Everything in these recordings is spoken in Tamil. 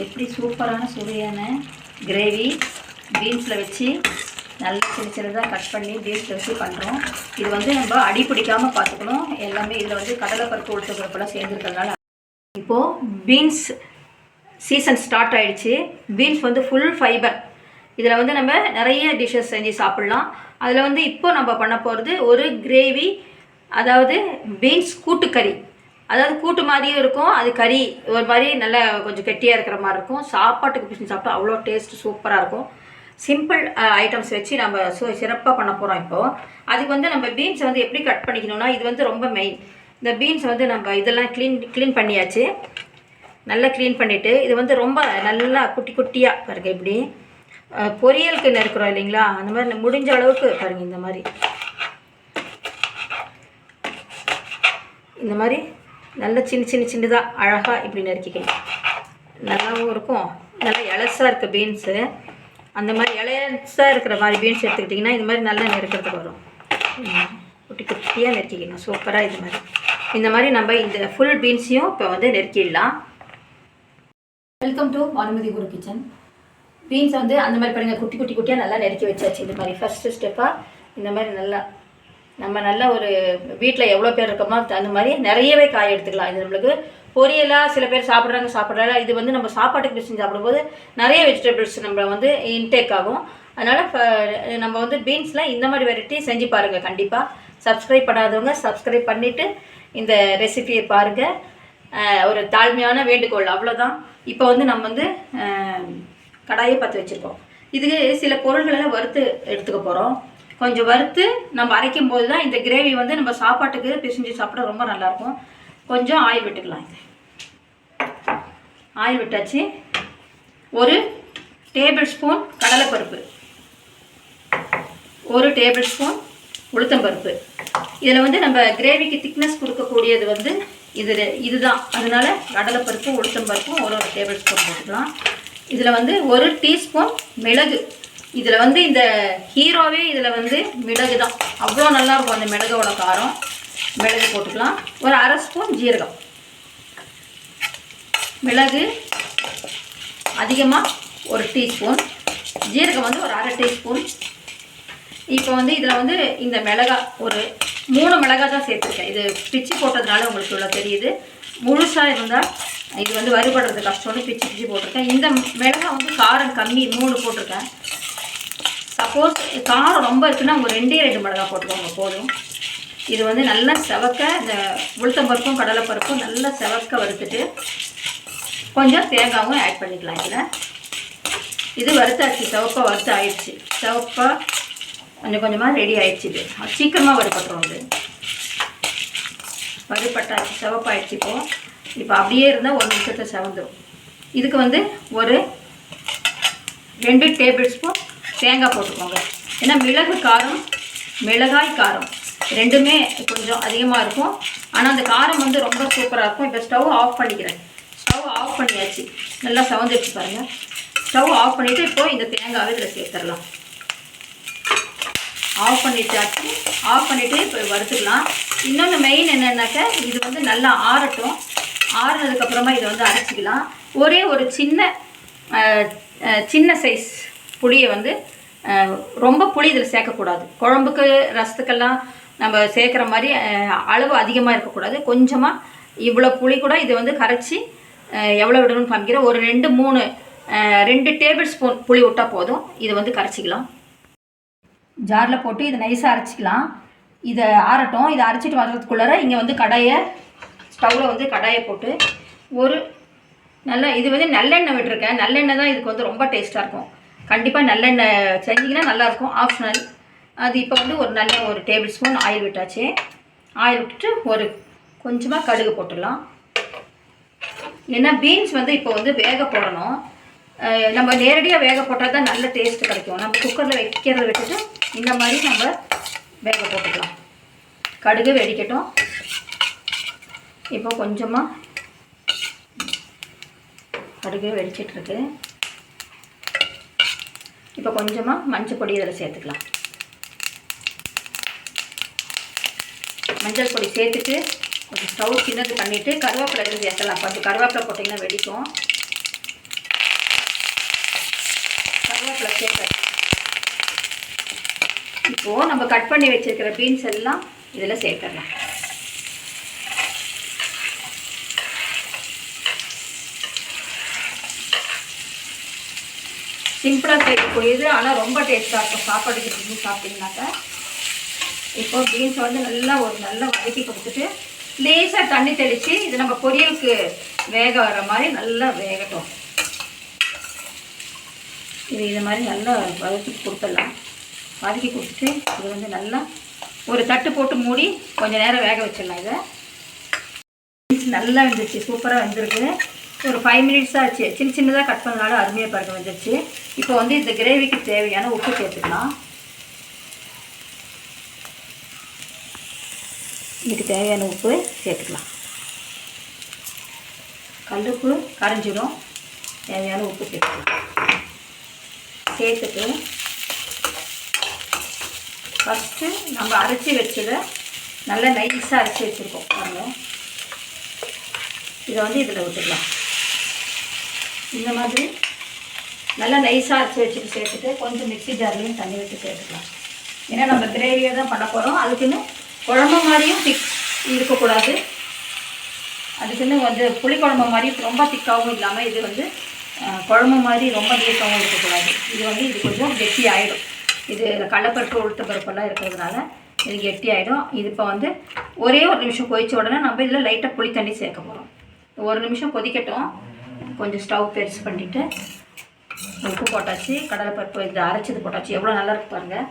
எப்படி சூப்பரான சுவையான கிரேவி பீன்ஸில் வச்சு நல்லா சின்ன சின்னதாக கட் பண்ணி பீன்ஸில் வச்சு பண்ணுறோம் இது வந்து நம்ம அடி பிடிக்காமல் பார்த்துக்கணும். எல்லாமே இதில் வந்து கடலைப்பருப்பு உளுத்த பருப்பெல்லாம் சேர்ந்துருக்கிறதுனால. இப்போது பீன்ஸ் சீசன் ஸ்டார்ட் ஆகிடுச்சு பீன்ஸ் வந்து ஃபுல் ஃபைபர் இதில் வந்து நம்ம நிறைய டிஷ்ஷஸ் செஞ்சு சாப்பிட்லாம். அதில் வந்து இப்போ நம்ம பண்ண போகிறது ஒரு கிரேவி அதாவது பீன்ஸ் கூட்டுக்கறி. அதாவது கூட்டு மாதிரியும் இருக்கும் அது கறி ஒரு மாதிரி நல்லா கொஞ்சம் கெட்டியாக இருக்கிற மாதிரி இருக்கும். சாப்பாட்டுக்கு பிடிச்சி சாப்பிட்டா அவ்வளோ டேஸ்ட் சூப்பராக இருக்கும். சிம்பிள் ஐட்டம்ஸ் வச்சு நம்ம சு சிறப்பாக பண்ண போகிறோம் இப்போது அதுக்கு வந்து நம்ம பீன்ஸை வந்து எப்படி கட் பண்ணிக்கணும்னா இது வந்து ரொம்ப மெயின் இந்த பீன்ஸ் வந்து நம்ம இதெல்லாம் க்ளீன் க்ளீன் பண்ணியாச்சு. நல்லா க்ளீன் பண்ணிவிட்டு இது வந்து ரொம்ப நல்லா குட்டி குட்டியாக பாருங்க இப்படி. பொரியலுக்கு நறுக்கிறோம் இல்லைங்களா? அந்த மாதிரி முடிஞ்ச அளவுக்கு பாருங்கள் இந்த மாதிரி. இந்த மாதிரி நல்ல சின்ன சின்ன சின்னதாக அழகாக இப்படி நறுக்கிக்கணும். நல்லாவும் இருக்கும். நல்லா இலசாக இருக்க பீன்ஸு அந்த மாதிரி இலையசாக இருக்கிற மாதிரி பீன்ஸ் எடுத்துக்கிட்டிங்கன்னா இந்த மாதிரி நல்லா நெருக்கிறதுக்கு வரும். குட்டி குட்டியாக நெருக்கிக்கணும் சூப்பராக இது மாதிரி. இந்த மாதிரி நம்ம இந்த ஃபுல் பீன்ஸையும் இப்போ வந்து நெருக்கிடலாம் welcome to Bhanumathi Guru kitchen beans வந்து அந்த மாதிரி பாருங்கள் குட்டி குட்டி குட்டியாக நல்லா நெருக்கி வச்சாச்சு. இந்த மாதிரி ஃபஸ்ட்டு ஸ்டெப்பாக இந்த மாதிரி நல்லா நம்ம நல்ல ஒரு வீட்டில் எவ்வளோ பேர் இருக்கோமோ அந்த மாதிரி நிறையவே காய் எடுத்துக்கலாம். இது நம்மளுக்கு பொரியலாக சில பேர் சாப்பிட்றாங்க சாப்பிட்றாங்க இது வந்து நம்ம சாப்பாட்டுக்கு பிடிச்சி சாப்பிடும்போது நிறைய வெஜிடபிள்ஸ் நம்ம வந்து இன்டேக் ஆகும். அதனால் நம்ம வந்து பீன்ஸ்லாம் இந்த மாதிரி வெரைட்டி செஞ்சு பாருங்கள் கண்டிப்பாக சப்ஸ்கிரைப் பண்ணாதவங்க சப்ஸ்கிரைப் பண்ணிவிட்டு இந்த ரெசிபியை பாருங்கள் ஒரு தாழ்மையான வேண்டுகோள். அவ்வளோதான் இப்போ வந்து நம்ம வந்து கடாயை பற்ற வச்சுருக்கோம். இதுக்கு சில பொருள்களை வறுத்து எடுத்துக்க போகிறோம் கொஞ்சம் வறுத்து நம்ம அரைக்கும் போது தான் இந்த கிரேவி வந்து நம்ம சாப்பாட்டுக்கு பிசைஞ்சு சாப்பிட ரொம்ப நல்லாயிருக்கும். கொஞ்சம் ஆயில் விட்டுக்கலாம். இது ஆயில் விட்டாச்சு. ஒரு டேபிள் ஸ்பூன் கடலைப்பருப்பு. ஒரு டேபிள் ஸ்பூன் உளுத்தம்பருப்பு. இதில் வந்து நம்ம கிரேவிக்கு திக்னஸ் கொடுக்கக்கூடியது வந்து இது இதுதான். அதனால கடலைப்பருப்பு உளுத்தம்பருப்பும் ஒரு ஒரு டேபிள் ஸ்பூன் போட்டுக்கலாம். இதில் வந்து ஒரு டீஸ்பூன் மிளகு இதில் வந்து இந்த ஹீரோவே இதில் வந்து மிளகு தான் அவ்வளோ நல்லாயிருக்கும் அந்த மிளகோட காரம். மிளகு போட்டுக்கலாம். ஒரு அரை ஸ்பூன் ஜீரகம். மிளகு அதிகமாக ஒரு டீஸ்பூன். ஜீரகம் வந்து ஒரு அரை டீஸ்பூன். இப்போ வந்து இதில் வந்து இந்த மிளகா ஒரு மூணு மிளகா தான் சேர்த்துருக்கேன். இது பிச்சு போட்டதுனால உங்களுக்கு இவ்வளோ தெரியுது. முழுசாக இருந்தால் இது வந்து வறுபடுறது கஷ்டம்னு பிச்சு பிச்சு போட்டிருக்கேன். இந்த மிளகா வந்து காரம் கம்மி மூணு போட்டிருக்கேன். சப்போஸ் காரம் ரொம்ப இருக்குன்னா உங்கள் ரெண்டே ரெண்டு மிளகா போட்டுக்கோங்க போதும். இது வந்து நல்லா செவக்க இந்த உளுத்தம்பருப்பும் கடலைப்பருப்பும் நல்லா செவக்க வறுத்துட்டு கொஞ்சம் தேங்காவும் ஆட் பண்ணிக்கலாம் இதில். இது வறுத்தாச்சு சிவப்பாக வறுத்து ஆயிடுச்சு சிவப்பாக கொஞ்சம் கொஞ்சமாக ரெடி ஆயிடுச்சு இது. சீக்கிரமாக வறுப்பட்டுரும் இது. வறுப்பட்டாச்சு சிவப்பாயிடுச்சு இப்போ. இப்போ அப்படியே இருந்தால் ஒரு நிமிஷத்தை செவந்துடும் இதுக்கு வந்து ஒரு ரெண்டு டேபிள் ஸ்பூன் தேங்காய் போட்டுக்கோங்க. ஏன்னா மிளகு காரம் மிளகாய் காரம் ரெண்டுமே கொஞ்சம் அதிகமாக இருக்கும். ஆனால் அந்த காரம் வந்து ரொம்ப சூப்பராக இருக்கும். இப்போ ஸ்டவ் ஆஃப் பண்ணிக்கிறேன். ஸ்டவ் ஆஃப் பண்ணியாச்சு. நல்லா சவந்துடுச்சு பாருங்கள் ஸ்டவ் ஆஃப் பண்ணிவிட்டு இப்போ இந்த தேங்காவை இதில் சேர்த்துடலாம். ஆஃப் பண்ணிட்டாச்சு. ஆஃப் பண்ணிவிட்டு இப்போ வறுத்துக்கலாம். இன்னொன்று மெயின் என்னென்னாக்க இது வந்து நல்லா ஆறட்டும். ஆறுனதுக்கப்புறமா இதை வந்து அரைச்சிக்கலாம். ஒரே ஒரு சின்ன சின்ன சைஸ் புளியை வந்து ரொம்ப புளி இதில் சேர்க்கக்கூடாது. குழம்புக்கு ரசத்துக்கெல்லாம் நம்ம சேர்க்குற மாதிரி அளவு அதிகமாக இருக்கக்கூடாது. கொஞ்சமாக இவ்வளோ புளி கூட இது வந்து கரைச்சி எவ்வளோ விடணும்னு காமிக்கிறேன். ஒரு ரெண்டு மூணு ரெண்டு டேபிள் ஸ்பூன் புளி விட்டால் போதும். இதை வந்து கரைச்சிக்கலாம். ஜாரில் போட்டு இதை நைஸாக அரைச்சிக்கலாம். இதை ஆறட்டும். இதை அரைச்சிட்டு வர்றதுக்குள்ளார இங்கே வந்து கடாயை ஸ்டவ்வில் வந்து கடாயை போட்டு ஒரு நல்ல இது வந்து நல்லெண்ணெய் விட்டுருக்கேன். நல்லெண்ணெய் தான் இதுக்கு வந்து ரொம்ப டேஸ்ட்டாக இருக்கும். கண்டிப்பாக நல்லெண்ணெய் செஞ்சிங்கன்னா நல்லாயிருக்கும். ஆப்ஷனல் அது இப்போ வந்து ஒரு நல்ல ஒரு டேபிள் ஸ்பூன் ஆயில் விட்டாச்சு. ஆயில் விட்டுட்டு ஒரு கொஞ்சமாக கடுகு போட்டுடலாம். ஏன்னா பீன்ஸ் வந்து இப்போ வந்து வேக போடணும். நம்ம நேரடியாக வேக போட்டால் தான் நல்ல டேஸ்ட் கிடைக்கும். நம்ம குக்கரில் வைக்கிறத விட்டுட்டு இந்த மாதிரி நம்ம வேக போட்டுக்கலாம். கடுகு வெடிக்கட்டும். இப்போ கொஞ்சமாக கடுகு வெடிச்சிட்ருக்கு இப்போ கொஞ்சமாக மஞ்சள் பொடி இதில் சேர்த்துக்கலாம். மஞ்சள் பொடி சேர்த்துட்டு கொஞ்சம் ஸ்டவ் சின்னது பண்ணிவிட்டு கருவேப்பிலை இருந்து சேர்த்தலாம் கொஞ்சம் கருவேப்பிலை போட்டிங்கன்னா வெடிக்கும். கருவேப்பிலை சேர்த்து இப்போது நம்ம கட் பண்ணி வச்சுருக்கிற பீன்ஸ் எல்லாம் இதில் சேர்த்துடலாம். சிம்பிளாக செய்யக்கூடியது ஆனால் ரொம்ப டேஸ்ட்டாக இருக்கும். சாப்பாடுக்கு செஞ்சு சாப்பிட்டீங்கன்னாக்கா. இப்போ பீன்ஸை வந்து நல்லா ஒரு நல்லா வதக்கி கொடுத்துட்டு லேசாக தண்ணி தெளித்து இது நம்ம பொரியலுக்கு வேக வர மாதிரி நல்லா வேகட்டும். இது இது மாதிரி நல்லா வதக்கி கொடுத்துடலாம். வதக்கி கொடுத்துட்டு இது வந்து நல்லா ஒரு தட்டு போட்டு மூடி கொஞ்சம் நேரம் வேக வச்சிடலாம் இதை. பீன்ஸ் நல்லா வந்துருச்சு. சூப்பராக வந்துருக்கு. ஒரு ஃபைவ் மினிட்ஸ் ஆச்சு. சின்ன சின்னதாக கட் பண்ணனால அருமையாக பாருங்க வந்துருச்சு. இப்போ வந்து இந்த கிரேவிக்கு தேவையான உப்பு சேர்த்துக்கலாம். இதுக்கு தேவையான உப்பு சேர்த்துக்கலாம். கல்லுப்பு கரைஞ்சிடும் தேவையான உப்பு சேர்த்துக்கலாம். சேர்த்துட்டு ஃபஸ்ட்டு நம்ம அரைச்சி வச்சதை நல்லா நைஸாக அரைச்சி வச்சுருக்கோம். பாருங்கள் இதை வந்து இதில் விட்டுக்கலாம் இந்த மாதிரி நல்லா நைஸாக அரைச்சி வச்சுட்டு சேர்த்துட்டு கொஞ்சம் மிக்சி ஜார்லையும் தண்ணி வச்சு சேர்த்துக்கலாம். ஏன்னா நம்ம கிரேவியை தான் பண்ண போகிறோம் அதுக்குன்னு குழம்பு மாதிரியும் திக் இருக்கக்கூடாது. அதுக்குன்னு வந்து புளிக்குழம்பு மாதிரி ரொம்ப திக்காகவும் இல்லாமல் இது வந்து குழம்பு மாதிரி ரொம்ப நீக்காகவும் இருக்கக்கூடாது. இது வந்து இது கொஞ்சம் கெட்டி ஆகிடும் இது கடலப்பருப்பு உளுத்த பருப்பெல்லாம் இருக்கிறதுனால இது கெட்டி ஆகிடும் இது இப்போ வந்து ஒரே ஒரு நிமிஷம் கொதிச்ச உடனே நம்ம இதில் லைட்டாக புளி தண்ணி சேர்க்க போகிறோம் ஒரு நிமிஷம் கொதிக்கட்டும். கொஞ்சம் ஸ்டவ் பெருசு பண்ணிவிட்டு உப்பு போட்டாச்சு கடலைப்பருப்பு இது அரைச்சது போட்டாச்சு. எவ்வளோ நல்லா இருக்கு பாருங்கள்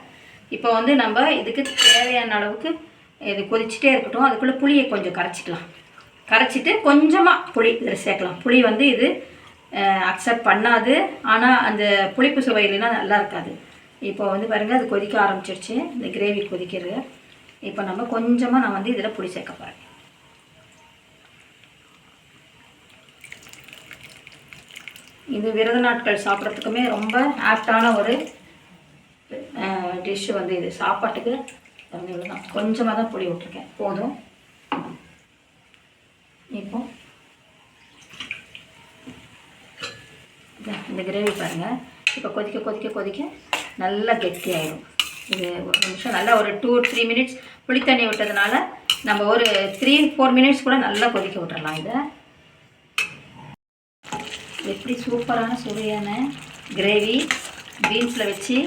இப்போ வந்து நம்ம இதுக்கு தேவையான அளவுக்கு இது கொதிச்சுட்டே இருக்கட்டும். அதுக்குள்ளே புளியை கொஞ்சம் கரைச்சிக்கலாம். கரைச்சிட்டு கொஞ்சமாக புளி இதில் சேர்க்கலாம். புளி வந்து இது அக்செப்ட் பண்ணாது. ஆனால் அந்த புளிப்பு சுவையிலனா நல்லா இருக்காது. இப்போ வந்து பாருங்கள் அது கொதிக்க ஆரம்பிச்சிருச்சு. இந்த கிரேவி கொதிக்கிறது. இப்போ நம்ம கொஞ்சமாக நான் வந்து இதில் புளி சேர்க்க போகிறேன் இது விரத நாட்கள் சாப்பிட்றதுக்குமே ரொம்ப ஆப்டான ஒரு டிஷ்ஷு வந்து இது. சாப்பாட்டுக்கு வந்து இவ்வளோதான் கொஞ்சமாக தான் புளி விட்ருக்கேன் போதும். இப்போ இந்த கிரேவி பாருங்கள் இப்போ கொதிக்க கொதிக்க கொதிக்க நல்லா கெட்டியாயிடும் இது ஒரு நிமிஷம். நல்லா ஒரு டூ த்ரீ மினிட்ஸ் புளித்தண்ணி விட்டதுனால நம்ம ஒரு த்ரீ ஃபோர் மினிட்ஸ் கூட நல்லா கொதிக்க விட்டுறலாம் இதை. எப்படி சூப்பரான சுவையான கிரேவி பீன்ஸில் வச்சு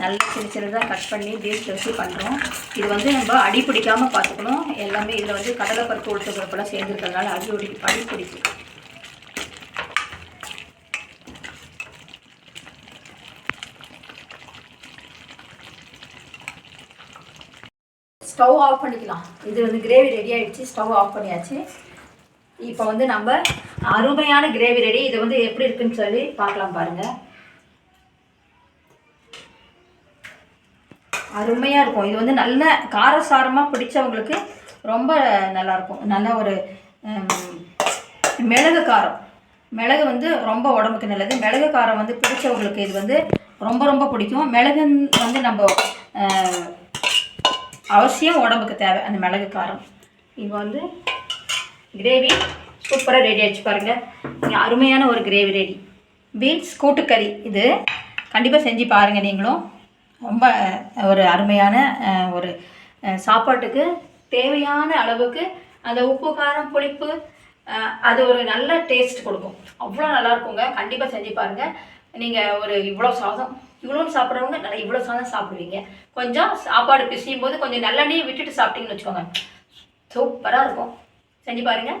நல்லா சின்ன சின்னதாக கட் பண்ணி பீன்ஸில் வச்சு பண்ணுறோம் இது வந்து நம்ம அடி பிடிக்காமல் பார்த்துக்கணும். எல்லாமே இதில் வந்து கடலைப்பருப்பு உளுத்த பருப்பெல்லாம் சேர்ந்துருக்கிறதுனால அடி ஒடி அடி பிடிக்கும் ஸ்டவ் ஆஃப் பண்ணிக்கலாம். இது வந்து கிரேவி ரெடி ஆகிடுச்சு ஸ்டவ் ஆஃப் பண்ணியாச்சு. இப்போ வந்து நம்ம அருமையான கிரேவி ரெடி இது வந்து எப்படி இருக்குன்னு சொல்லி பார்க்கலாம் பாருங்க. அருமையாக இருக்கும். இது வந்து நல்ல காரசாரமாக பிடிச்சவங்களுக்கு ரொம்ப நல்லா இருக்கும். நல்ல ஒரு மிளகு காரம். மிளகு வந்து ரொம்ப உடம்புக்கு நல்லது. மிளகு காரம் வந்து பிடிச்சவங்களுக்கு இது வந்து ரொம்ப ரொம்ப பிடிக்கும். மிளகு வந்து நம்ம அவசியம் உடம்புக்கு தேவை. அந்த மிளகு காரம். இப்போ வந்து கிரேவி சூப்பராக ரெடி ஆச்சு பாருங்கள் இங்கே அருமையான ஒரு கிரேவி ரெடி பீன்ஸ் கூட்டுக்கறி இது கண்டிப்பாக செஞ்சு பாருங்கள் நீங்களும். ரொம்ப ஒரு அருமையான ஒரு சாப்பாட்டுக்கு தேவையான அளவுக்கு அந்த உப்பு காரம் புளிப்பு அது ஒரு நல்ல டேஸ்ட் கொடுக்கும். அவ்வளோ நல்லாயிருக்குங்க கண்டிப்பாக செஞ்சு பாருங்கள் நீங்கள் ஒரு இவ்வளோ சாதம் இவ்வளோன்னு சாப்பிட்றவங்க நல்லா இவ்வளோ சாதம் சாப்பிடுவீங்க. கொஞ்சம் சாப்பாடு பிசையும் போது கொஞ்சம் நல்லெண்ணெயை விட்டுட்டு சாப்பிட்டீங்கன்னு வச்சுக்கோங்க. சூப்பராக இருக்கும். செஞ்சு பாருங்கள்